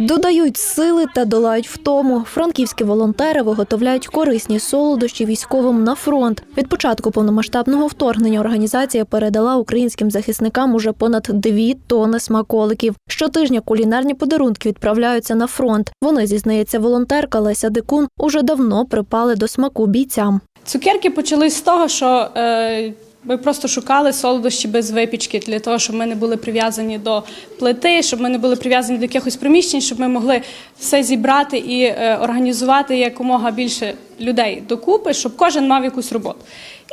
Додають сили та долають втому. Франківські волонтери виготовляють корисні солодощі військовим на фронт. Від початку повномасштабного вторгнення організація передала українським захисникам уже понад дві тонни смаколиків. Щотижня кулінарні подарунки відправляються на фронт. Вони, зізнається волонтерка Леся Дикун, уже давно припали до смаку бійцям. Цукерки почались з того, що е, ми просто шукали солодощі без випічки для того, щоб ми не були прив'язані до плити, щоб ми не були прив'язані до якихось приміщень, щоб ми могли все зібрати і е, організувати якомога більше людей докупи, щоб кожен мав якусь роботу.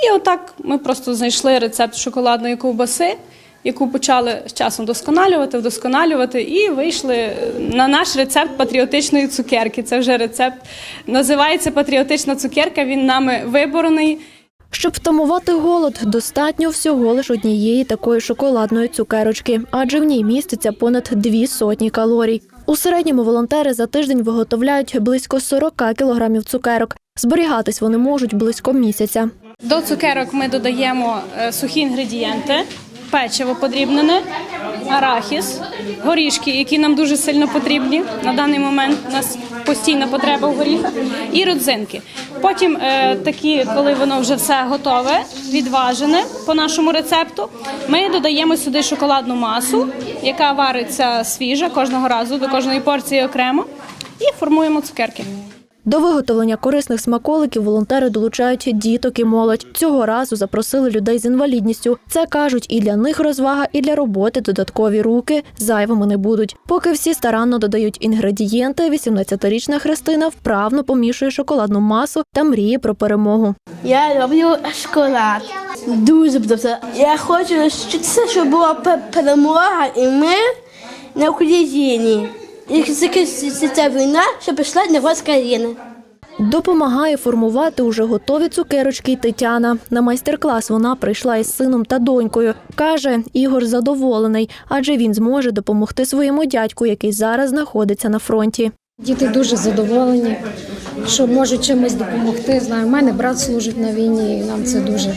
І отак ми просто знайшли рецепт шоколадної ковбаси. Яку почали з часом досконалювати, вдосконалювати, і вийшли на наш рецепт патріотичної цукерки. Це вже рецепт називається патріотична цукерка. Він нами виборений. Щоб втамувати голод, достатньо всього лиш однієї такої шоколадної цукерочки, адже в ній міститься понад дві сотні калорій. У середньому волонтери за тиждень виготовляють близько 40 кілограмів цукерок. Зберігатись вони можуть близько місяця. До цукерок ми додаємо е, сухі інгредієнти, печиво подрібнене, арахіс, горішки, які нам дуже сильно потрібні. На даний момент у нас постійна потреба в горіхах, і родзинки. Потім е, такі, коли воно вже все готове, відважене по нашому рецепту, ми додаємо сюди шоколадну масу, яка вариться свіжа кожного разу до кожної порції окремо, і формуємо цукерки. До виготовлення корисних смаколиків волонтери долучають діток і молодь. Цього разу запросили людей з інвалідністю. Це кажуть, і для них розвага, і для роботи додаткові руки зайвими не будуть. Поки всі старанно додають інгредієнти, 18-річна Христина вправно помішує шоколадну масу та мріє про перемогу. Я люблю шоколад. Дуже подобається. Я хочу, щоб це щоб була перемога і мир на Україні. І закінчиться ця війна, щоб пішла на з країни. Допомагає формувати уже готові цукерочки й Тетяна. На майстер-клас вона прийшла із сином та донькою. Каже, Ігор задоволений, адже він зможе допомогти своєму дядьку, який зараз знаходиться на фронті. Діти дуже задоволені, що можуть чимось допомогти. Знаю, у мене брат служить на війні, і нам це дуже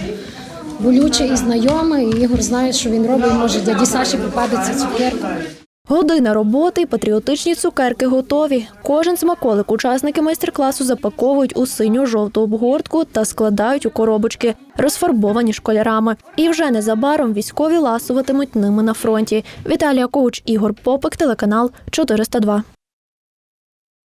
болюче і знайоме. І Ігор знає, що він робить. Може, дяді Саші попадеться цукерка. Година роботи патріотичні цукерки готові. Кожен смаколик учасники майстер-класу запаковують у синю-жовту обгортку та складають у коробочки, розфарбовані школярами. І вже незабаром військові ласуватимуть ними на фронті. Віталія Коуч, Ігор Попик, телеканал 402.